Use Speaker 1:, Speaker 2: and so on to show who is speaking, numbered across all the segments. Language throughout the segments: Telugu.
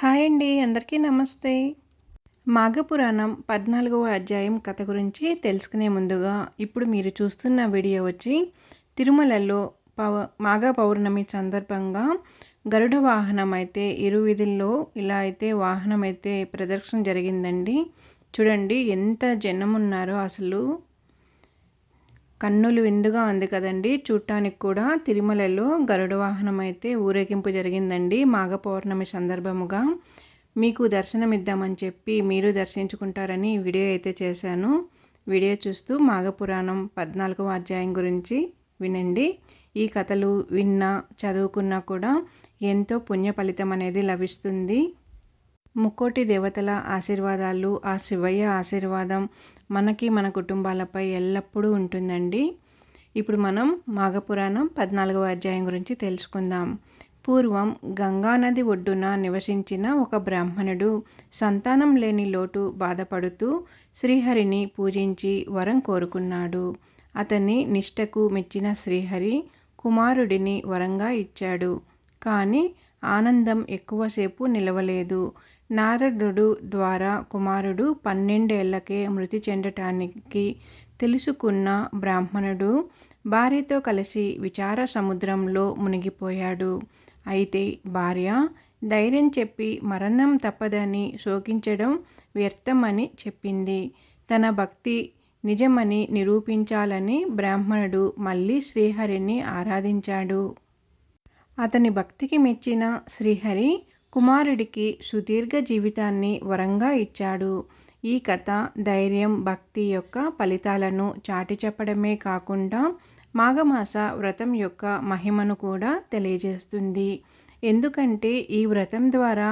Speaker 1: హాయ్ అండి అందరికీ నమస్తే. మాఘపురాణం పద్నాలుగవ అధ్యాయం కథ గురించి తెలుసుకునే ముందుగా ఇప్పుడు మీరు చూస్తున్న వీడియో వచ్చి తిరుమలలో పవ మాఘ పౌర్ణమి సందర్భంగా గరుడ వాహనం అయితే ఇరు వీధుల్లో ఇలా అయితే వాహనం అయితే ప్రదర్శన జరిగిందండి. చూడండి ఎంత జనం ఉన్నారో అసలు. కన్నులు విందుగా ఉంది కదండి. చూడటానికి కూడా తిరుమలలో గరుడ వాహనం అయితే ఊరేగింపు జరిగిందండి మాఘ పౌర్ణమి సందర్భముగా. మీకు దర్శనమిద్దామని చెప్పి మీరు దర్శించుకుంటారని వీడియో అయితే చేశాను. వీడియో చూస్తూ మాఘపురాణం పద్నాలుగవ అధ్యాయం గురించి వినండి. ఈ కథలు విన్నా చదువుకున్నా కూడా ఎంతో పుణ్య ఫలితం అనేది లభిస్తుంది. ముక్కోటి దేవతల ఆశీర్వాదాలు ఆ శివయ్య ఆశీర్వాదం మనకి మన కుటుంబాలపై ఎల్లప్పుడూ ఉంటుందండి. ఇప్పుడు మనం మాఘపురాణం పద్నాలుగవ అధ్యాయం గురించి తెలుసుకుందాం. పూర్వం గంగానది ఒడ్డున నివసించిన ఒక బ్రాహ్మణుడు సంతానం లేని లోటు బాధపడుతూ శ్రీహరిని పూజించి వరం కోరుకున్నాడు. అతని నిష్టకు మెచ్చిన శ్రీహరి కుమారుడిని వరంగా ఇచ్చాడు. కానీ ఆనందం ఎక్కువసేపు నిలవలేదు. నారదుడు ద్వారా కుమారుడు పన్నెండేళ్ళకే మృతి చెందటానికి తెలుసుకున్న బ్రాహ్మణుడు భార్యతో కలిసి విచార సముద్రంలో మునిగిపోయాడు. అయితే భార్య ధైర్యం చెప్పి మరణం తప్పదని శోకించడం వ్యర్థమని చెప్పింది. తన భక్తి నిజమని నిరూపించాలని బ్రాహ్మణుడు మళ్ళీ శ్రీహరిని ఆరాధించాడు. అతని భక్తికి మెచ్చిన శ్రీహరి కుమారుడికి సుదీర్ఘ జీవితాన్ని వరంగా ఇచ్చాడు. ఈ కథ ధైర్యం భక్తి యొక్క ఫలితాలను చాటి చెప్పడమే కాకుండా మాఘమాస వ్రతం యొక్క మహిమను కూడా తెలియజేస్తుంది. ఎందుకంటే ఈ వ్రతం ద్వారా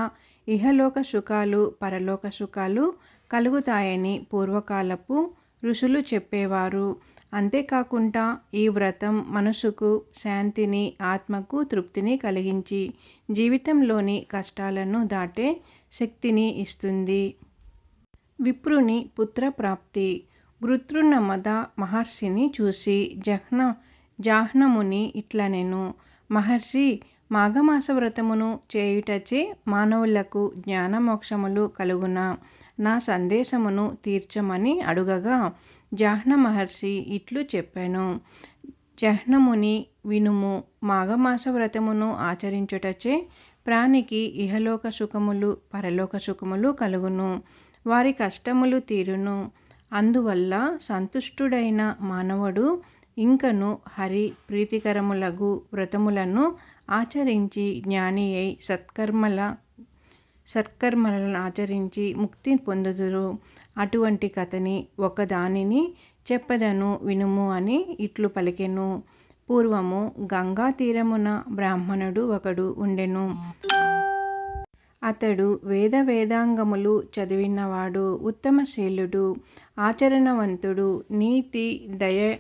Speaker 1: ఇహలోక సుఖాలు పరలోక సుఖాలు కలుగుతాయని పూర్వకాలపు ఋషులు చెప్పేవారు. అంతేకాకుండా ఈ వ్రతం మనసుకు శాంతిని ఆత్మకు తృప్తిని కలిగించి జీవితంలోని కష్టాలను దాటే శక్తిని ఇస్తుంది. విప్రుని పుత్రప్రాప్తి గృతృన్నమద మహర్షిని చూసి జహ్న జాహ్నముని ఇట్లనెను. మహర్షి మాఘమాస వ్రతమును చేయుటచే మానవులకు జ్ఞానమోక్షములు కలుగున నా సందేశమును తీర్చమని అడుగగా జాహ్న మహర్షి ఇట్లు చెప్పాను. జహ్నముని వినుము మాఘమాస వ్రతమును ఆచరించుటచే ప్రాణికి ఇహలోక సుఖములు పరలోక సుఖములు కలుగును. వారి కష్టములు తీరును. అందువల్ల సంతుష్టుడైన మానవుడు ఇంకను హరి ప్రీతికరములగు వ్రతములను ఆచరించి జ్ఞాని అయి సత్కర్మల సత్కర్మలను ఆచరించి ముక్తి పొందుదురు. అటువంటి కథని ఒకదానిని చెప్పదను వినుము అని ఇట్లు పలికెను. పూర్వము గంగా తీరమున బ్రాహ్మణుడు ఒకడు ఉండెను. అతడు వేద వేదాంగములు చదివినవాడు ఉత్తమశీలుడు ఆచరణవంతుడు నీతి దయ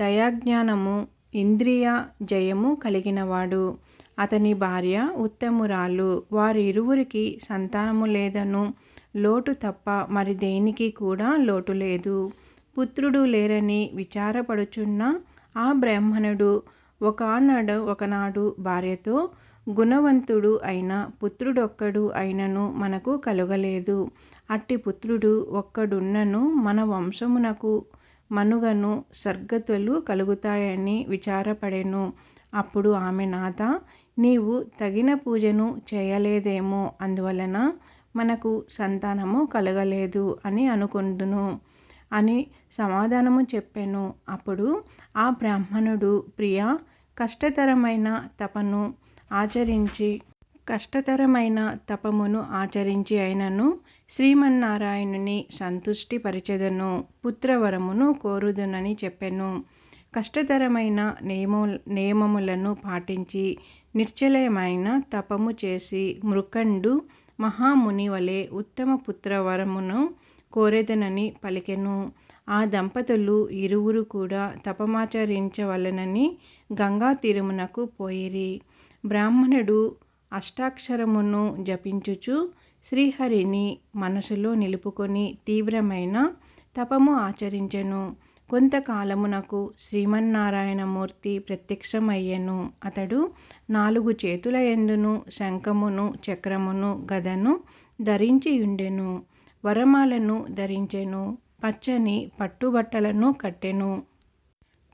Speaker 1: దయాజ్ఞానము ఇంద్రియ జయము కలిగినవాడు. అతని భార్య ఉత్తమురాలు. వారిరువురికి సంతానము లేదను. లోటు తప్ప మరి దేనికి కూడా లోటు లేదు. పుత్రుడు లేరని విచారపడుచున్న ఆ బ్రాహ్మణుడు ఒకనాడు ఒకనాడు భార్యతో గుణవంతుడు అయిన పుత్రుడొక్కడు అయినను మనకు కలుగలేదు. అట్టి పుత్రుడు ఒక్కడున్నను మన వంశమునకు మనుగను సర్గతులు కలుగుతాయని విచారపడెను. అప్పుడు ఆమె నాథ నీవు తగిన పూజను చేయలేదేమో అందువలన మనకు సంతానము కలగలేదు అని అనుకుందును అని సమాధానము చెప్పాను. అప్పుడు ఆ బ్రాహ్మణుడు ప్రియ కష్టతరమైన తపను ఆచరించి కష్టతరమైన తపమును ఆచరించి అయినను శ్రీమన్నారాయణుని సంతుష్టిపరిచెదను పుత్రవరమును కోరుదునని చెప్పెను. కష్టతరమైన నియమ నియమములను పాటించి నిశ్చలమైన తపము చేసి మృకండు మహాముని వలె ఉత్తమ పుత్రవరమును కోరేదనని పలికెను. ఆ దంపతులు ఇరువురు కూడా తపమాచరించవలనని గంగా తీరమునకు పోయిరి. బ్రాహ్మణుడు అష్టాక్షరమును జపించుచు శ్రీహరిని మనసులో నిలుపుకొని తీవ్రమైన తపము ఆచరించెను. కొంతకాలమునకు శ్రీమన్నారాయణమూర్తి ప్రత్యక్షమయ్యెను. అతడు నాలుగు చేతుల ఎందును శంఖమును చక్రమును గదను ధరించి ఉండెను వరమాలను ధరించెను పచ్చని పట్టుబట్టలను కట్టెను.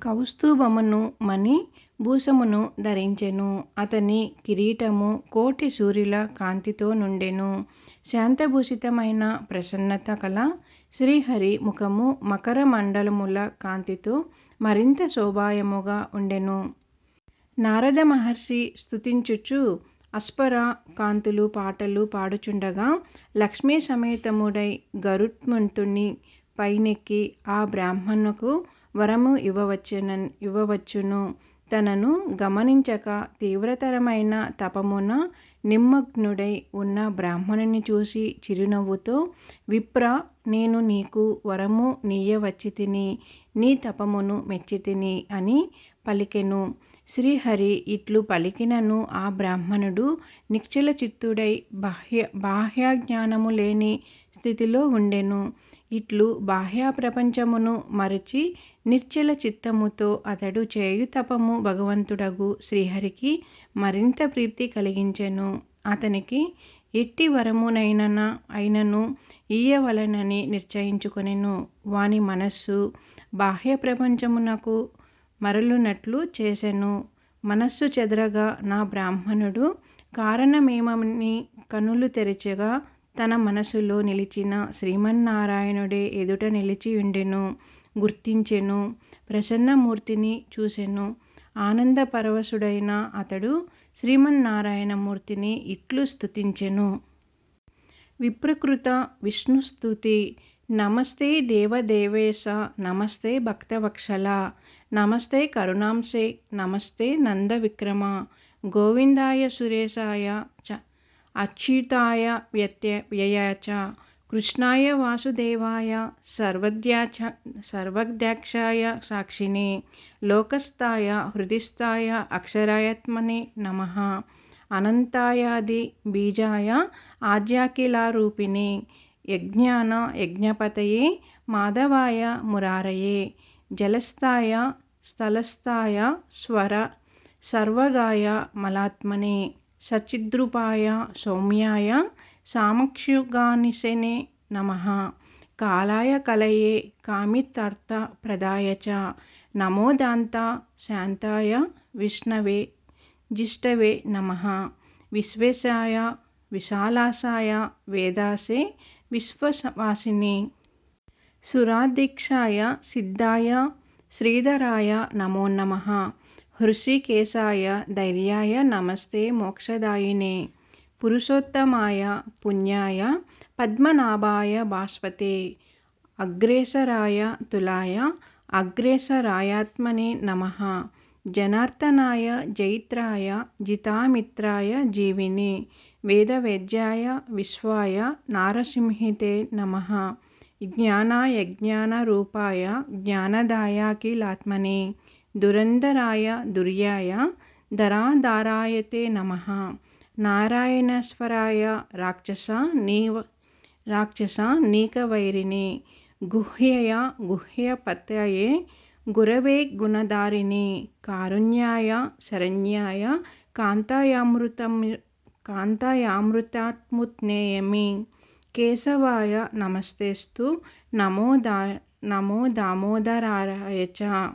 Speaker 1: కౌస్తుభమును మణి భూషమును ధరించెను. అతని కిరీటము కోటి సూర్యుల కాంతితో నుండెను. శాంతభూషితమైన ప్రసన్నత కల శ్రీహరి ముఖము మకర మండలముల కాంతితో మరింత శోభాయముగా ఉండెను. నారద మహర్షి స్థుతించుచు అస్పర కాంతులు పాటలు పాడుచుండగా లక్ష్మీ సమేతముడై గరుత్మంతుని పైనెక్కి ఆ బ్రాహ్మణుకు వరము ఇవ్వవచ్చున ఇవ్వవచ్చును. తనను గమనించక తీవ్రతరమైన తపమున నిమ్మగ్నుడై ఉన్న బ్రాహ్మణుని చూసి చిరునవ్వుతో విప్ర నేను నీకు వరము నీయవచ్చి తిని నీ తపమును మెచ్చితిని అని పలికెను. శ్రీహరి ఇట్లు పలికినను ఆ బ్రాహ్మణుడు నిశ్చల చిత్తుడై బాహ్య బాహ్యజ్ఞానము లేని స్థితిలో ఉండెను. ఇట్లు బాహ్య ప్రపంచమును మరచి నిర్చల చిత్తముతో అతడు చేయు తపము భగవంతుడగు శ్రీహరికి మరింత ప్రీప్తి కలిగించెను. అతనికి ఎట్టి వరమునైన అయినను ఇయ్యవలనని నిశ్చయించుకొనెను వాని మనస్సు బాహ్య ప్రపంచమునకు మరలునట్లు చేసెను. మనస్సు చెదరగా నా బ్రాహ్మణుడు కారణమేమని కనులు తెరచగా తన మనసులో నిలిచిన శ్రీమన్నారాయణుడే ఎదుట నిలిచి ఉండెను గుర్తించెను ప్రసన్నమూర్తిని చూసెను. ఆనంద పరవశుడైన అతడు శ్రీమన్నారాయణమూర్తిని ఇట్లు స్తుతించెను. విప్రకృత విష్ణుస్తుతి నమస్తే దేవదేవేశ నమస్తే భక్తవక్షల నమస్తే కరుణాంశే నమస్తే నందవిక్రమ గోవిందాయ సురేశాయ చ అచ్యుతాయ వ్యత్య వ్యయాచ కృష్ణాయ వాసుదేవాయ సర్వద్యాచ సర్వద్యాక్షాయ సాక్షిని లోకస్థాయ హృదిస్థాయ అక్షరాయత్మనే నమ అనంతాయాది బీజాయ ఆద్యాకిలారూపిణి యజ్ఞాన యజ్ఞపతయే మాధవాయ మురారయే జలస్థాయ స్థలస్థాయ స్వర సర్వగాయ మలాత్మనే సచిద్రూపాయ సౌమ్యాయ సామక్ష్యుగానిశనే నమ. కాలాయ కలయే కామితార్థ ప్రదాయ చ. నమోదాంత శాంతాయ విష్ణవే జిష్టవే నమ. విశ్వేశాయ విశాలాసాయ వేదాసే విశ్వవాసిని. సురాదీక్షాయ సిద్ధాయ శ్రీధరాయ నమో నమ. హృషికేశాయ ధైర్యాయ నమస్తే మోక్షదాయినే. పురుషోత్తమాయ పుణ్యాయ పద్మనాభాయ భాస్వతే అగ్రేసరాయ తులాయ అగ్రేసరాయాత్మనే నమ. జనార్దనాయ జైత్రాయ జితామిత్రాయ జీవిని. వేదవేద్యాయ విశ్వాయ నారసింహితే నమ. జ్ఞానాయజ్ఞానరూపాయ జ్ఞానదాయాకిలాత్మనే దురంధరాయ దుర్యాయ ధరాధారాయతే నమ. నారాయణేశ్వరాయ రాక్షస నీవ రాక్షస నీకవైరిని. గుహ్యయ గుహ్యపతయే గురవే గుణధారిణి. కారుణ్యాయ శరణ్యాయ కాంతాయామృతం కాంతాయామృతాత్ముత్నేయమి కేశవాయ నమస్తేస్తు నమో దా నమో దామోదరాయ చ.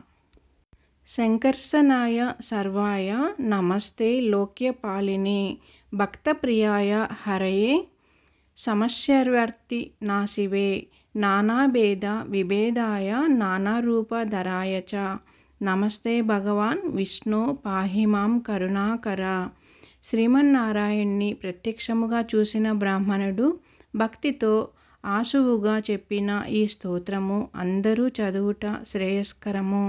Speaker 1: శంకర్షణాయ సర్వాయ నమస్తే లోక్యపాలిని భక్తప్రియాయ హరయే. సమస్యర్వర్తి నాశివే నానాభేద విభేదాయ నానారూపధరాయ చ. నమస్తే భగవాన్ విష్ణు పాహిమాం కరుణాకర శ్రీమన్నారాయణ్ణి ప్రత్యక్షముగా చూసిన బ్రాహ్మణుడు భక్తితో ఆశువుగా చెప్పిన ఈ స్తోత్రము అందరూ చదువుట శ్రేయస్కరము.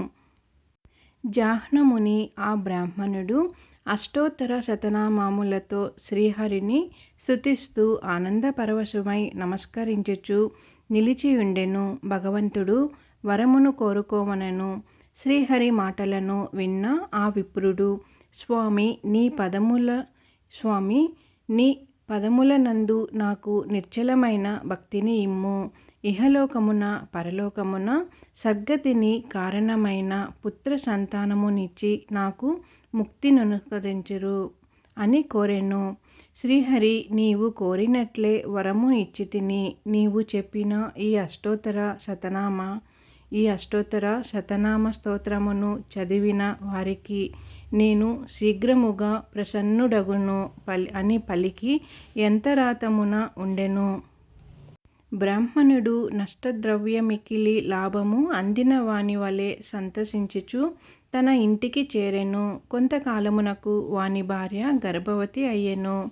Speaker 1: జాహ్నముని ఆ బ్రాహ్మణుడు అష్టోత్తర శతనామాములతో శ్రీహరిని స్థుతిస్తూ ఆనందపరవశమై నమస్కరించుచు నిలిచి ఉండెను. భగవంతుడు వరమును కోరుకోమనను శ్రీహరి మాటలను విన్న ఆ విప్రుడు స్వామి నీ పదముల స్వామి నీ పదముల నందు నాకు నిర్చలమైన భక్తిని ఇమ్ము. ఇహలోకమున పరలోకమున సద్గతిని కారణమైన పుత్ర సంతానమునిచ్చి నాకు ముక్తిననుకరించురు అని కోరెను. శ్రీహరి నీవు కోరినట్లే వరము ఇచ్చి తిని నీవు చెప్పిన ఈ అష్టోత్తర శతనామ ఈ అష్టోత్తర శతనామ స్తోత్రమును చదివిన వారికి నేను శీఘ్రముగా ప్రసన్నుడగును పలి అని పలికి ఎంతరాతమున ఉండెను? బ్రాహ్మణుడు నష్టద్రవ్యమికిలి లాభము అందిన వాని వలె సంతసించుచు తన ఇంటికి చేరెను. కొంతకాలమునకు వాని భార్య గర్భవతి అయ్యెను.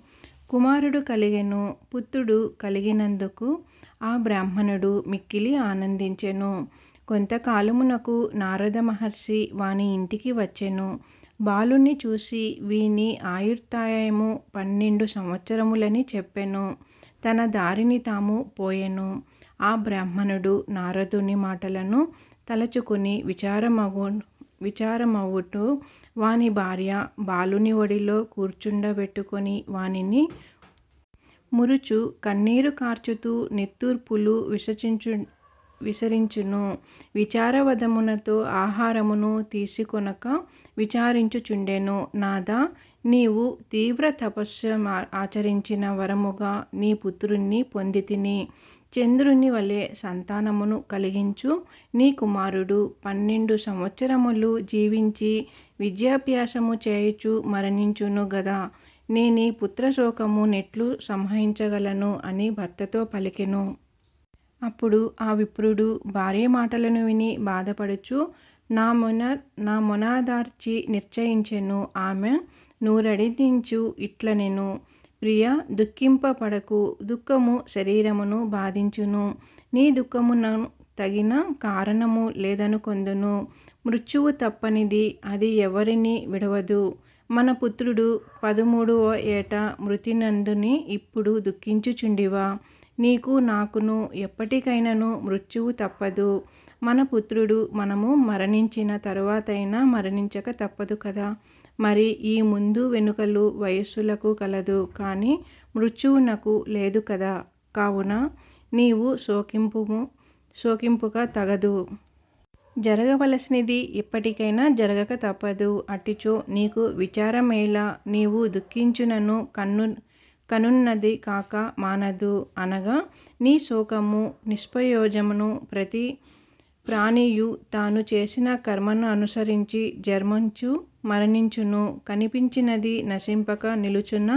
Speaker 1: కుమారుడు కలిగెను. పుత్రుడు కలిగినందుకు ఆ బ్రాహ్మణుడు మిక్కిలి ఆనందించెను. కొంతకాలమునకు నారద మహర్షి వాని ఇంటికి వచ్చెను. బాలుని చూసి వీని ఆయుర్తాయము పన్నెండు సంవత్సరములని చెప్పెను. తన దారిని తాము పోయెను. ఆ బ్రాహ్మణుడు నారదుని మాటలను తలచుకుని విచారమగు విచారమవుతూ వాని భార్య బాలుని ఒడిలో కూర్చుండబెట్టుకొని వానిని మురుచు కన్నీరు కార్చుతూ నిత్తూర్పులు విసచించు విసరించును. విచారవదమునతో ఆహారమును తీసుకొనక విచారించుచుండెను. నాదా నీవు తీవ్ర తపస్సు ఆచరించిన వరముగా నీ పుత్రుణ్ణి పొందితిని. చంద్రుని వలె సంతానమును కలిగించు. నీ కుమారుడు పన్నెండు సంవత్సరములు జీవించి విద్యాభ్యాసము చేయుచు మరణించును గదా. నేను పుత్రశోకము నెట్లు సంహరించగలను అని భర్తతో పలికెను. అప్పుడు ఆ విప్రుడు భార్య మాటలను విని బాధపడుచు నా మొన నా మొనాదార్చి నిశ్చయించెను ఆమె నూరడించు ఇట్లనెను. ప్రియ దుఃఖింపపడకు దుఃఖము శరీరమును బాధించును. నీ దుఃఖమును తగిన కారణము లేదనుకొందును మృత్యువు తప్పనిది అది ఎవరిని విడవదు. మన పుత్రుడు పదమూడవ ఏట మృతినందుని ఇప్పుడు దుఃఖించుచుండివా? నీకు నాకును ఎప్పటికైనాను మృత్యువు తప్పదు. మన పుత్రుడు మనము మరణించిన తరువాతైనా మరణించక తప్పదు కదా. మరి ఈ ముందు వెనుకలు వయస్సులకు కలదు కానీ మృత్యువునకు లేదు కదా. కావున నీవు శోకింపు శోకింపుగా తగదు. జరగవలసినది ఇప్పటికైనా జరగక తప్పదు. అటిచో నీకు విచారమేలా నీవు దుఃఖించునను కన్ను కనున్నది కాక మానదు అనగా నీ శోకము నిష్ప్రయోజమును ప్రతి ప్రాణియు తాను చేసిన కర్మను అనుసరించి జన్మించు మరణించును కనిపించినది నశింపక నిలుచున్న.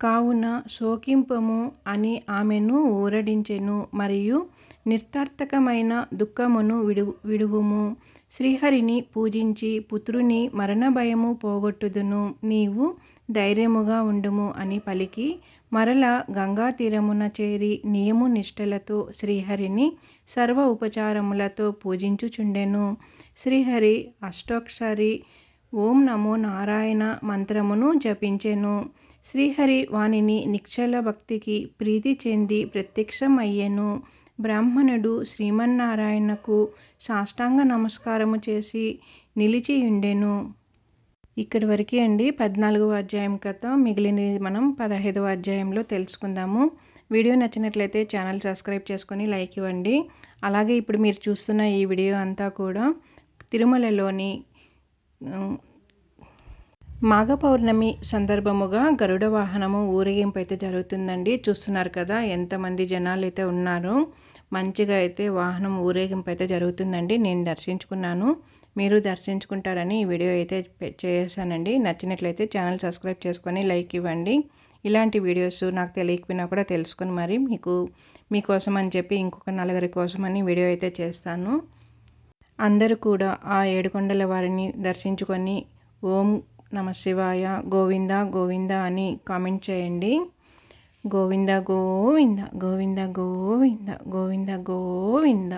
Speaker 1: కావున శోకింపము అని ఆమెను ఊరడించెను మరియు నిర్తార్థకమైన దుఃఖమును విడు విడువుము. శ్రీహరిని పూజించి పుత్రుని మరణ భయము పోగొట్టుదును. నీవు ధైర్యముగా ఉండుము అని పలికి మరల గంగా తీరమున చేరి నియము నిష్టలతో శ్రీహరిని సర్వ ఉపచారములతో పూజించుచుండెను. శ్రీహరి అష్టోక్షరి ఓం నమో నారాయణ మంత్రమును జపించెను. శ్రీహరి వానిని నిక్షల భక్తికి ప్రీతి చెంది ప్రత్యక్షమయ్యెను. బ్రాహ్మణుడు శ్రీమన్నారాయణకు సాష్టాంగ నమస్కారము చేసి నిలిచియుండెను. ఇక్కడి వరకే అండి పద్నాలుగవ అధ్యాయం కథ. మిగిలినది మనం పదహైదవ అధ్యాయంలో తెలుసుకుందాము. వీడియో నచ్చినట్లయితే ఛానల్ సబ్స్క్రైబ్ చేసుకొని లైక్ ఇవ్వండి. అలాగే ఇప్పుడు మీరు చూస్తున్న ఈ వీడియో అంతా కూడా తిరుమలలోని మాఘ పౌర్ణమి సందర్భముగా గరుడ వాహనము ఊరేగింపు అయితే జరుగుతుందండి. చూస్తున్నారు కదా ఎంతమంది జనాలు అయితే ఉన్నారు. మంచిగా అయితే వాహనం ఊరేగింపు అయితే జరుగుతుందండి. నేను దర్శించుకున్నాను. మీరు దర్శించుకుంటారని ఈ వీడియో అయితే చేశానండి. నచ్చినట్లయితే ఛానల్ సబ్స్క్రైబ్ చేసుకొని లైక్ ఇవ్వండి. ఇలాంటి వీడియోస్ నాకు తెలియకపోయినా కూడా తెలుసుకొని మరి మీకు మీకోసం అని చెప్పి ఇంకొక నలుగురి కోసం అని వీడియో అయితే చేస్తాను. అందరూ కూడా ఆ ఏడుకొండల వారిని దర్శించుకొని ఓం నమ శివాయ గోవింద గోవింద అని కామెంట్ చేయండి. గోవింద గోవింద గోవింద గోవింద గోవింద గోవింద.